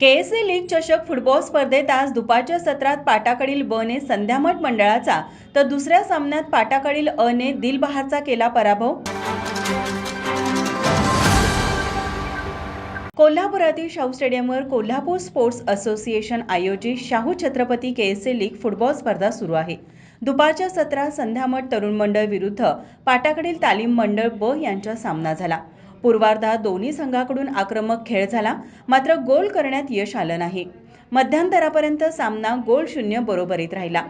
के KSC league चषक football स्पर्धेत आज दुपारच्या सत्रात पाटाकडील ब ने संध्यामठ मंडळाचा तर दुसऱ्या सामन्यात पाटाकडील अ ने दिलबहारचा केला पराभव. कोल्हापुरातील शाहू स्टेडियमवर कोल्हापूर स्पोर्ट्स असोसिएशन आयोजित Shahu Chhatrapati K KSC league football स्पर्धा सुरू आहे. दुपारच्या सत्रात संध्यामठ तरुण मंडळ विरुद्ध पाटाकडील तालीम मंडळ ब यांचा सामना झाला. पूर्वार्धात दोन्ही संघाकडून आक्रमक खेळ झाला मात्र गोल करण्यात यश आलं नाही. मध्यांतरापर्यंत सामना गोल शून्य बरोबरीत राहिला.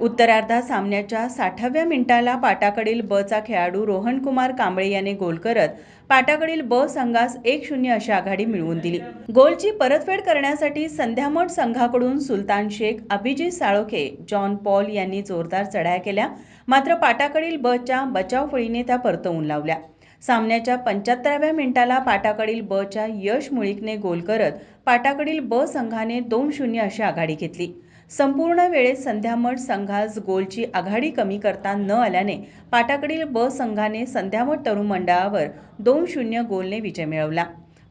उत्तरार्धात सामन्याच्या साठाव्या मिनिटाला पाटाकडील ब चा खेळाडू रोहन कुमार कांबळे याने गोल करत पाटाकडील ब संघास एक शून्य अशी आघाडी मिळवून दिली. गोलची परतफेड करण्यासाठी संध्यामठ संघाकडून सुलतान शेख अभिजित साळोखे जॉन पॉल यांनी जोरदार चढाया केल्या मात्र पाटाकडील बच्या बचाव फळीने त्या परतवून लावल्या. सामन्याच्या पंच्याहत्तराव्या मिनिटाला पाटाकडील ब च्या यश मुळीकने गोल करत पाटाकडील ब संघाने दोन शून्य अशी आघाडी घेतली. संपूर्ण वेळेत संध्यामठ संघास गोलची आघाडी कमी करता न आल्याने पाटाकडील ब संघाने संध्यामठ तरुण मंडळावर दोन शून्य गोलने विजय मिळवला.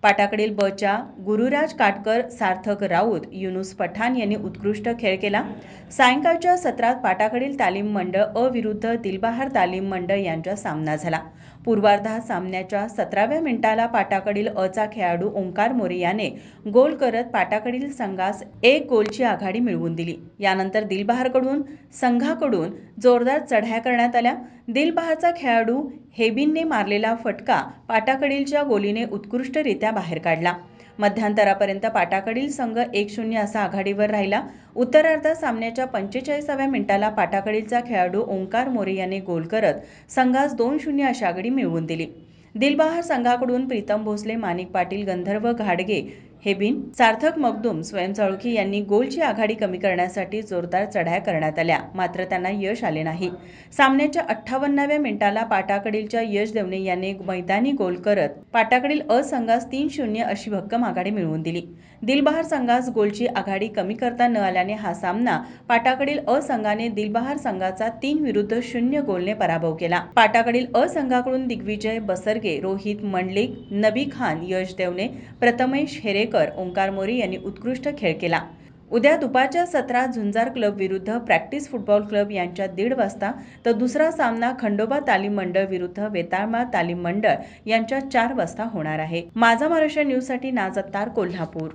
पाटाकडील ब च्या गुरुराज काटकर सार्थक राऊत युनुस पठाण यांनी उत्कृष्ट खेळ केला. सायंकाळच्या सत्रात पाटाकडील तालीम मंडळ अ विरुद्ध दिलबहार तालीम मंडळ यांचा सामना झाला. पूर्वार्धात सामन्याच्या सतराव्या मिनिटाला पाटाकडील अचा खेळाडू ओंकार मोरे याने गोल करत पाटाकडील संघास एक गोलची आघाडी मिळवून दिली. यानंतर दिलबहारकडून संघाकडून जोरदार चढ्या करण्यात आल्या. दिलबहारचा खेळाडू हेबिनने मारलेला फटका पाटाकडीलच्या गोलीने उत्कृष्टरित्या बाहेर काढला. मध्यांतरापर्यंत पाटाकडील संघ एक शून्य असा आघाडीवर राहिला. उत्तरार्धात सामन्याच्या पंचेचाळीसाव्या मिनिटाला पाटाकडीलचा खेळाडू ओंकार मोरे याने गोल करत संघास दोन शून्य अशी आघाडी मिळवून दिली. दिलबहार संघाकडून प्रीतम भोसले माणिक पाटील गंधर्व घाडगे हे बिन सार्थक मगदूम स्वयंचाळुखी यांनी गोलची आघाडी कमी करण्यासाठी जोरदार चढाया करण्यात आल्या. मात्र त्यांना यश आले नाही. सामन्याच्या अठ्ठावन्नाव्या मिनिटाला पाटाकडीलच्या यश देवणे याने मैदानी गोल करत पाटाकडील अ संघास तीन शून्य अशी भक्कम आघाडी मिळवून दिली. दिलबहार संघास गोलची आघाडी कमी करता न आल्याने हा सामना पाटाकडील अ संघाने दिलबहार संघाचा तीन विरुद्ध शून्य गोलने पराभव केला. पाटाकडील अ संघाकडून दिग्विजय बसरगे रोहित मंडलिक नबी खान यश देवणे प्रथमेश हेरे हेरेकर ओंकार मोरे यांनी उत्कृष्ट खेळ केला. उद्या दुपारच्या सत्रात झुंजार क्लब विरुद्ध प्रॅक्टिस फुटबॉल क्लब यांच्यात दीड वाजता तर दुसरा सामना खंडोबा तालीम मंडळ विरुद्ध वेताळमा तालीम मंडळ यांच्यात चार वाजता होणार आहे. माझा महाराष्ट्र न्यूजसाठी नाजत्तार कोल्हापूर.